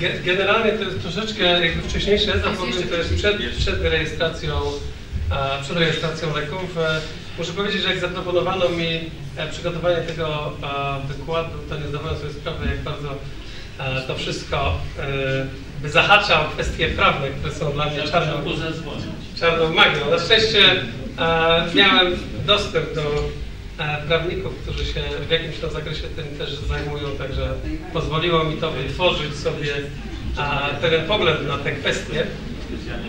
Ge- Generalnie to jest troszeczkę jakby wcześniejszy etap, to jest przed, przed rejestracją, e, przed rejestracją leków. E, Muszę powiedzieć, że jak zaproponowano mi e, przygotowanie tego wykładu, to nie zdawałem sobie sprawy, jak bardzo to wszystko by zahacza o kwestie prawne, które są dla mnie czarną, czarną magią. Na szczęście miałem dostęp do prawników, którzy się w jakimś tam zakresie tym też zajmują, także pozwoliło mi to wytworzyć sobie e, pewien pogląd na te kwestie.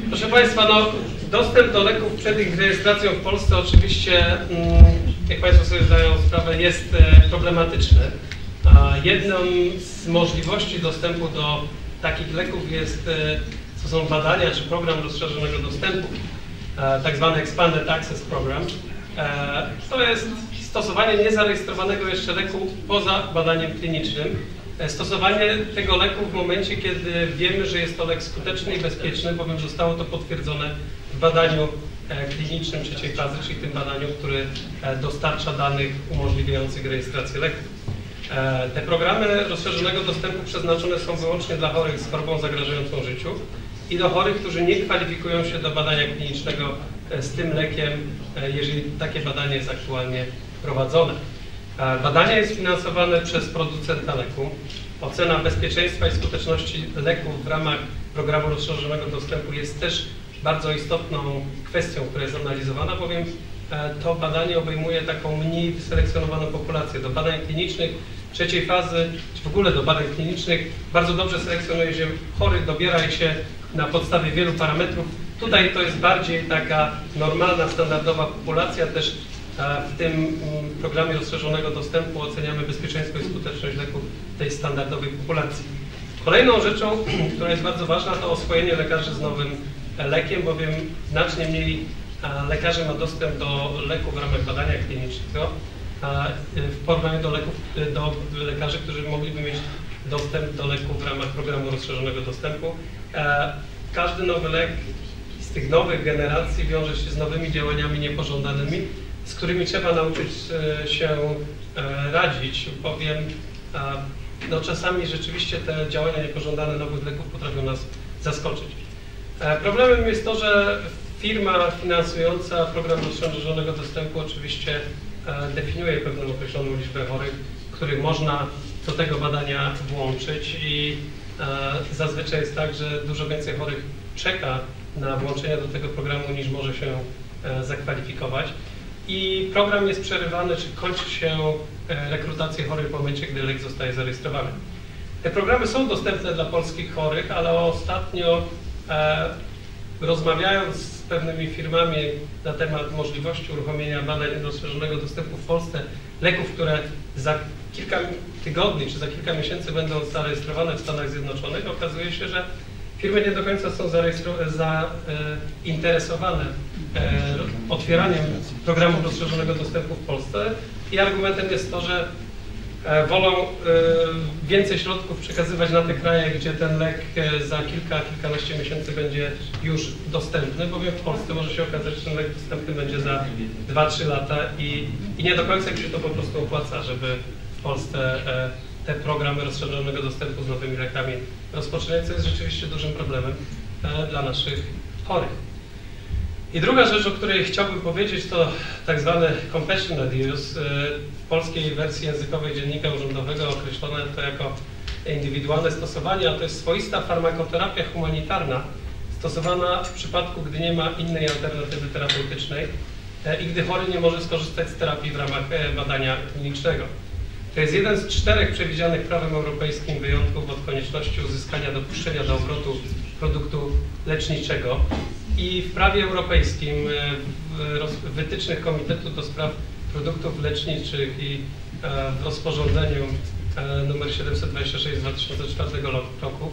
Proszę Państwa, no, dostęp do leków przed ich rejestracją w Polsce oczywiście, mm, jak Państwo sobie zdają sprawę, jest e, problematyczny. Jedną z możliwości dostępu do takich leków jest, e, to są badania czy program rozszerzonego dostępu, e, tak zwany Expanded Access Program. E, To jest stosowanie niezarejestrowanego jeszcze leku poza badaniem klinicznym. E, Stosowanie tego leku w momencie, kiedy wiemy, że jest to lek skuteczny i bezpieczny, bowiem zostało to potwierdzone w badaniu e, klinicznym trzeciej fazy, czyli tym badaniu, który e, dostarcza danych umożliwiających rejestrację leku. Te programy rozszerzonego dostępu przeznaczone są wyłącznie dla chorych z chorobą zagrażającą życiu i do chorych, którzy nie kwalifikują się do badania klinicznego z tym lekiem, e, jeżeli takie badanie jest aktualnie prowadzone. E, Badanie jest finansowane przez producenta leku. Ocena bezpieczeństwa i skuteczności leków w ramach programu rozszerzonego dostępu jest też bardzo istotną kwestią, która jest analizowana, bowiem e, to badanie obejmuje taką mniej wyselekcjonowaną populację. Do badań klinicznych trzeciej fazy, czy w ogóle do badań klinicznych bardzo dobrze selekcjonuje się chorych, dobiera się na podstawie wielu parametrów. Tutaj to jest bardziej taka normalna, standardowa populacja, też e, w tym mm, programie rozszerzonego dostępu oceniamy bezpieczeństwo i skuteczność leków tej standardowej populacji. Kolejną rzeczą, która jest bardzo ważna, to oswojenie lekarzy z nowym e, lekiem, bowiem znacznie mniej e, lekarzy ma dostęp do leku w ramach badania klinicznego w porównaniu do leków, do lekarzy, którzy mogliby mieć dostęp do leku w ramach programu rozszerzonego dostępu. Każdy nowy lek z tych nowych generacji wiąże się z nowymi działaniami niepożądanymi, z którymi trzeba nauczyć e, się e, radzić, bowiem e, no, czasami rzeczywiście te działania niepożądane nowych leków potrafią nas zaskoczyć. Problemem jest to, że firma finansująca program rozszerzonego dostępu oczywiście definiuje pewną określoną liczbę chorych, których można do tego badania włączyć i zazwyczaj jest tak, że dużo więcej chorych czeka na włączenie do tego programu niż może się e, zakwalifikować. I program jest przerywany, czy kończy się e, rekrutację chorych w momencie, gdy lek zostaje zarejestrowany. Te programy są dostępne dla polskich chorych, ale ostatnio e, rozmawiając z pewnymi firmami na temat możliwości uruchomienia badań rozszerzonego dostępu w Polsce leków, które za kilka tygodni czy za kilka miesięcy będą zarejestrowane w Stanach Zjednoczonych, okazuje się, że firmy nie do końca są zainteresowane e, otwieraniem programu rozszerzonego dostępu w Polsce i argumentem jest to, że e, wolą e, więcej środków przekazywać na te kraje, gdzie ten lek e, za kilka, kilkanaście miesięcy będzie już dostępny, bowiem w Polsce może się okazać, że ten lek dostępny będzie za 2-3 lata i, i nie do końca się to po prostu opłaca, żeby w Polsce e, te programy rozszerzonego dostępu z nowymi lekami rozpoczynać, co jest rzeczywiście dużym problemem e, dla naszych chorych. I druga rzecz, o której chciałbym powiedzieć, to tak zwany compassionate use. E, W polskiej wersji językowej dziennika urzędowego określone to jako indywidualne stosowanie, a to jest swoista farmakoterapia humanitarna stosowana w przypadku, gdy nie ma innej alternatywy terapeutycznej e, i gdy chory nie może skorzystać z terapii w ramach badania klinicznego. To jest jeden z czterech przewidzianych prawem europejskim wyjątków od konieczności uzyskania dopuszczenia do obrotu produktu leczniczego. I w prawie europejskim, e, w wytycznych Komitetu do Spraw Produktów Leczniczych i e, w rozporządzeniu e, nr 726 z 2004 lo- roku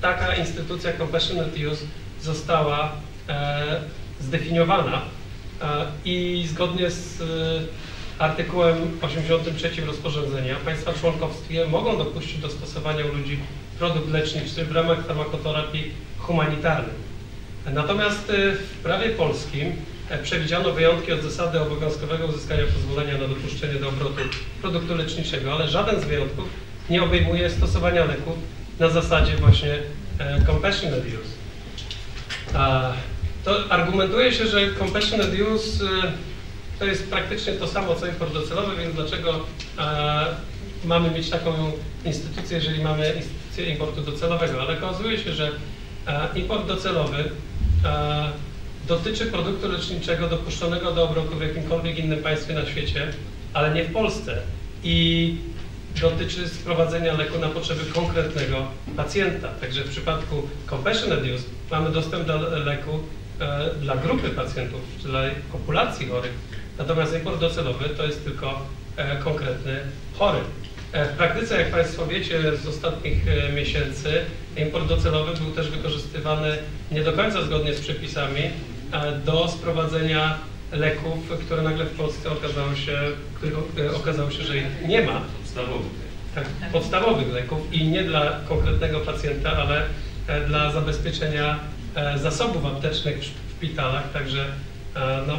taka instytucja compassionate use została zdefiniowana i zgodnie z artykułem 83 rozporządzenia państwa członkowskie mogą dopuścić do stosowania u ludzi produkt leczniczy w ramach farmakoterapii humanitarnej. Natomiast e, w prawie polskim e, przewidziano wyjątki od zasady obowiązkowego uzyskania pozwolenia na dopuszczenie do obrotu produktu leczniczego, ale żaden z wyjątków nie obejmuje stosowania leków na zasadzie właśnie e, compassionate use. To argumentuje się, że compassionate use e, to jest praktycznie to samo co import docelowy, więc dlaczego e, mamy mieć taką instytucję, jeżeli mamy instytucję importu docelowego? Ale okazuje się, że e, import docelowy e, dotyczy produktu leczniczego dopuszczonego do obrotu w jakimkolwiek innym państwie na świecie, ale nie w Polsce. I dotyczy sprowadzenia leku na potrzeby konkretnego pacjenta. Także w przypadku compassionate use mamy dostęp do leku dla grupy pacjentów, dla populacji chorych. Natomiast import docelowy to jest tylko e, konkretny chory. E, w praktyce, jak Państwo wiecie z ostatnich e, miesięcy, import docelowy był też wykorzystywany nie do końca zgodnie z przepisami e, do sprowadzenia leków, które nagle w Polsce okazało się, których e, okazało się, że ich nie ma. Podstawowy. Tak, podstawowych leków i nie dla konkretnego pacjenta, ale e, dla zabezpieczenia e, zasobów aptecznych w szpitalach, także e, no,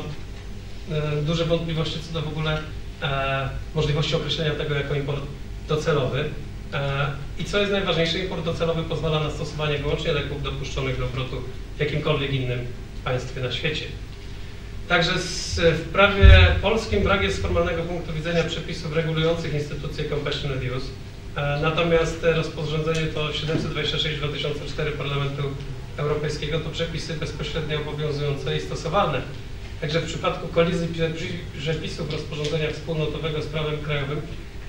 duże wątpliwości co do w ogóle e, możliwości określenia tego jako import docelowy. E, I co jest najważniejsze, import docelowy pozwala na stosowanie wyłącznie leków dopuszczonych do obrotu w jakimkolwiek innym państwie na świecie. Także w prawie polskim brak jest z formalnego punktu widzenia przepisów regulujących instytucję compassionate use. E, Natomiast rozporządzenie to 726-2004 Parlamentu Europejskiego to przepisy bezpośrednio obowiązujące i stosowalne. Także w przypadku kolizji prze- przepisów rozporządzenia wspólnotowego z prawem krajowym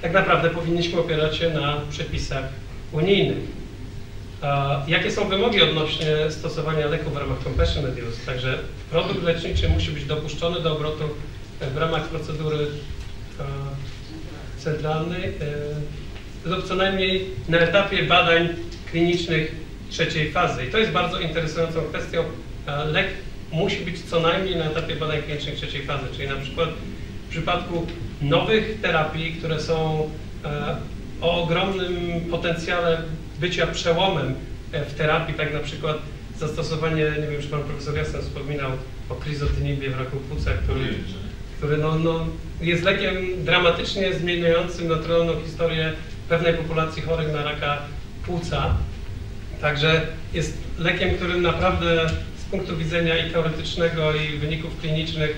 tak naprawdę powinniśmy opierać się na przepisach unijnych. Jakie są wymogi odnośnie stosowania leków w ramach compassionate use? Także produkt leczniczy musi być dopuszczony do obrotu e, w ramach procedury e, centralnej e, lub co najmniej na etapie badań klinicznych trzeciej fazy. I to jest bardzo interesującą kwestią. Lek musi być co najmniej na etapie badań klinicznych trzeciej fazy, czyli na przykład w przypadku nowych terapii, które są e, o ogromnym potencjale bycia przełomem e, w terapii, tak na przykład zastosowanie, nie wiem, czy pan profesor Jasna wspominał o krizotynibie w raku płuca, który, który no, no, jest lekiem dramatycznie zmieniającym naturalną historię pewnej populacji chorych na raka płuca. Także jest lekiem, który naprawdę punktu widzenia i teoretycznego, i wyników klinicznych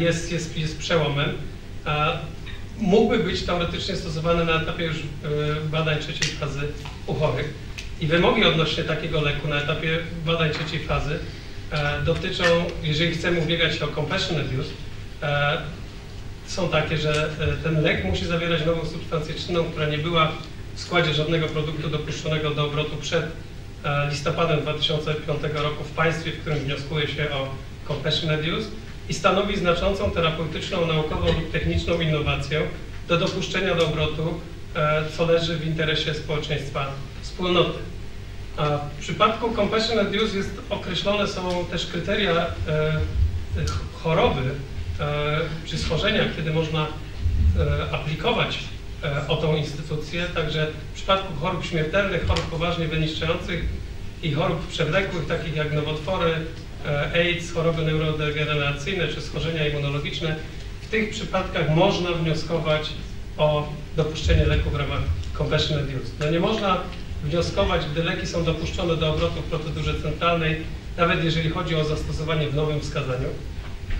jest, jest, jest przełomem. Mógłby być teoretycznie stosowany na etapie już e, badań trzeciej fazy u chorych. I wymogi odnośnie takiego leku na etapie badań trzeciej fazy e, dotyczą, jeżeli chcemy ubiegać się o compassionate use, e, są takie, że ten lek musi zawierać nową substancję czynną, która nie była w składzie żadnego produktu dopuszczonego do obrotu przed listopadem 2005 roku w państwie, w którym wnioskuje się o compassionate use i stanowi znaczącą terapeutyczną, naukową lub techniczną innowację do dopuszczenia do obrotu, e, co leży w interesie społeczeństwa wspólnoty. W przypadku compassionate use jest określone są też kryteria e, ch- choroby e, czy schorzenia, kiedy można e, aplikować e, o tą instytucję. Także w przypadku chorób śmiertelnych, chorób poważnie wyniszczających i chorób przewlekłych, takich jak nowotwory, e, AIDS, choroby neurodegeneracyjne czy schorzenia immunologiczne, w tych przypadkach można wnioskować o dopuszczenie leku w ramach compassionate use. No nie można wnioskować, gdy leki są dopuszczone do obrotu w procedurze centralnej, nawet jeżeli chodzi o zastosowanie w nowym wskazaniu,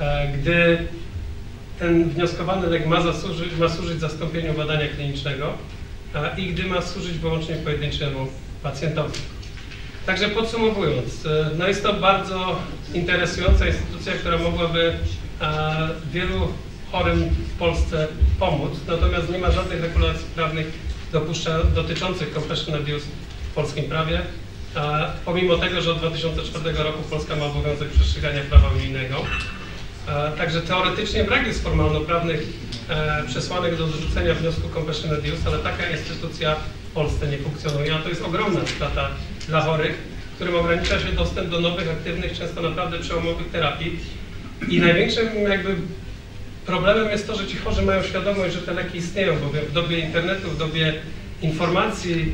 e, gdy ten wnioskowany lek ma, zasłużyć, ma służyć zastąpieniu badania klinicznego e, i gdy ma służyć wyłącznie pojedynczemu pacjentowi. Także podsumowując, e, no jest to bardzo interesująca instytucja, która mogłaby e, wielu chorym w Polsce pomóc, natomiast nie ma żadnych regulacji prawnych dopuszcza, dotyczących compassionate use w polskim prawie, e, pomimo tego, że od 2004 roku Polska ma obowiązek przestrzegania prawa unijnego. E, Także teoretycznie brak jest formalno-prawnych e, przesłanek do odrzucenia wniosku compassionate use, ale taka instytucja w Polsce nie funkcjonuje, a to jest ogromna strata dla chorych, którym ogranicza się dostęp do nowych, aktywnych, często naprawdę przełomowych terapii. I największym jakby problemem jest to, że ci chorzy mają świadomość, że te leki istnieją, bowiem w dobie internetu, w dobie informacji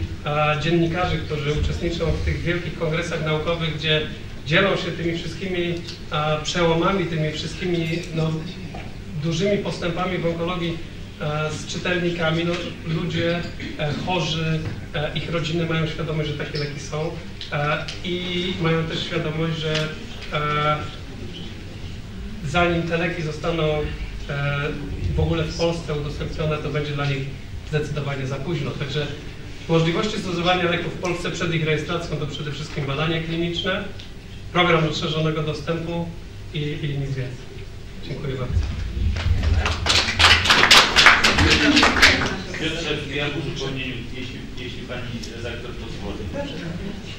dziennikarzy, którzy uczestniczą w tych wielkich kongresach naukowych, gdzie dzielą się tymi wszystkimi a, przełomami, tymi wszystkimi no, dużymi postępami w onkologii e, z czytelnikami. No, ludzie e, chorzy, e, ich rodziny mają świadomość, że takie leki są e, i mają też świadomość, że zanim te leki zostaną w ogóle w Polsce udostępnione, to będzie dla nich zdecydowanie za późno. Także możliwości stosowania leków w Polsce przed ich rejestracją to przede wszystkim badania kliniczne, program rozszerzonego dostępu i, i nic więcej. Dziękuję bardzo. Piotrze, ja w uzupełnieniu, jeśli, jeśli Pani redaktor pozwoli.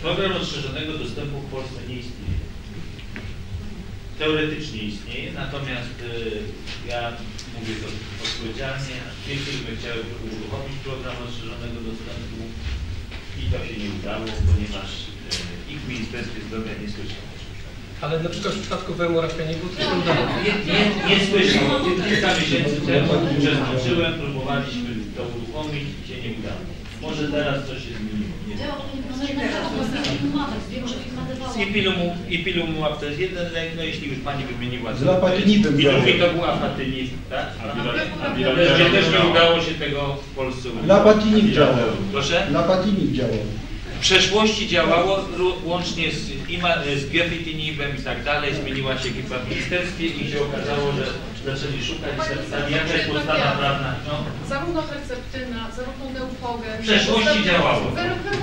Program rozszerzonego dostępu w Polsce nie istnieje. Teoretycznie istnieje, natomiast y, ja mówię to odpowiedzialnie. Jeśli by chciały uruchomić program rozszerzonego dostępu i to się nie udało, ponieważ ich w Ministerstwie Zdrowia nie słyszało. Ale na przykład w przypadku WMU Rafeniku to. Nie, nie, nie słyszał. Kilka miesięcy temu uczestniczyłem, próbowaliśmy to uruchomić i się nie udało. Może teraz coś się zmieniło. Ipilumu, Ipilumu to jest jeden lek, no jeśli już Pani wymieniła. Z lapatinibem I drugi to był afatinib, tak? A Gdzie też nie udało się tego w Polsce uruchomić. Lapatinib działał. Proszę? Lapatinib działał. W przeszłości działało łącznie z, z gefitinibem i tak dalej, zmieniła się ekipa w ministerstwie i się okazało, że zaczęli szukać stali jaka jest podstawa prawna. No. Zarówno receptyna, zarówno neupogen. W przeszłości działało.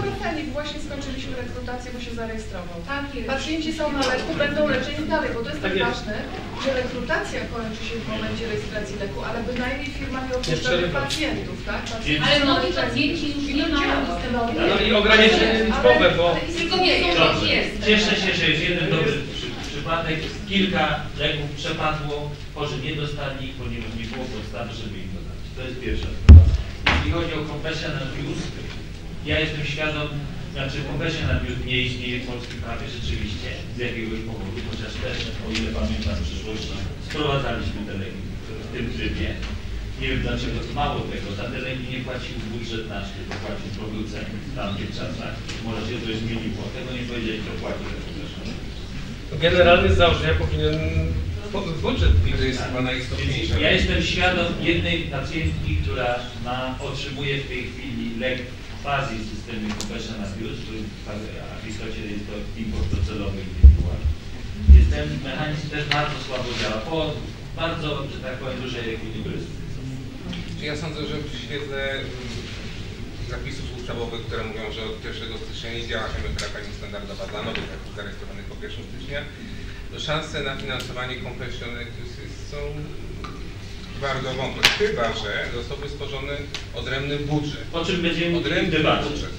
Wyrofenik właśnie skończyliśmy rekrutację, bo się zarejestrował. Tak jest. Pacjenci są na leku, będą leczeni dalej, bo to jest Tak tak jest. ważne, że rekrutacja kończy się w momencie rejestracji leku, ale bynajmniej firma nie opuszcza pacjentów, tak? Pacjenci Ale nowi pacjenci już nie mają dostępu. No i ograniczenie liczbowe, bo Tylko nie jest. Cieszę się, że jest jeden dobry przypadek. Kilka leków przepadło, chorzy nie dostali, ponieważ nie było podstawy, żeby im dodać. To jest pierwsza sprawa. Jeśli chodzi o confessional use, ja jestem świadom, znaczy confessional use nie istnieje w polskim prawie rzeczywiście z jakiegoś powodu, chociaż też, o ile pamiętam w przeszłości, sprowadzaliśmy te leki w tym trybie. Nie wiem dlaczego, mało tego, za te leki nie płacił budżet nasz, tylko płacił producent w tamtych czasach. Może się coś zmieniło, tego nie powiedzieli, kto płacił. Generalnie z założenia powinien po- budżet To jest chyba najistotniejsze. Ja jestem świadom jednej pacjentki, która ma, otrzymuje w tej chwili lek quasi w systemie Compassion Abuse, który w istocie jest to import docelowy indywidualny. Jest ten mechanizm też bardzo słabo działa, po bardzo, że tak powiem, dużej ekwilibrystyce. Czy Ja sądzę, że w świetle zapisów ustawowych, które mówią, że od 1 stycznia nie działa chemioterapia niestandardowa dla nowych leków zarejestrowanych po 1 stycznia, to szanse na finansowanie Compassion Actus są bardzo wątłe. Chyba, że zostałby stworzony odrębny budżet. O czym będziemy Odrębny budżet.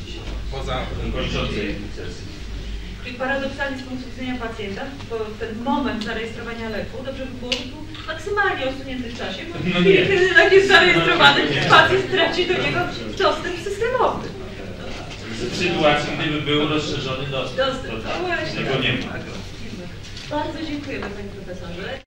Poza kończącej sesji. Czyli paradoksalnie z punktu widzenia pacjenta, to ten moment zarejestrowania leku dobrze by było, żeby był maksymalnie osunięty w czasie, bo No nie. kiedy lek jest zarejestrowany, No pacjent traci do niego dostęp systemowy. W sytuacji, gdyby był rozszerzony dostęp. Dostęp, To no tak. Tego nie ma. Bardzo dziękujemy Panie Profesorze.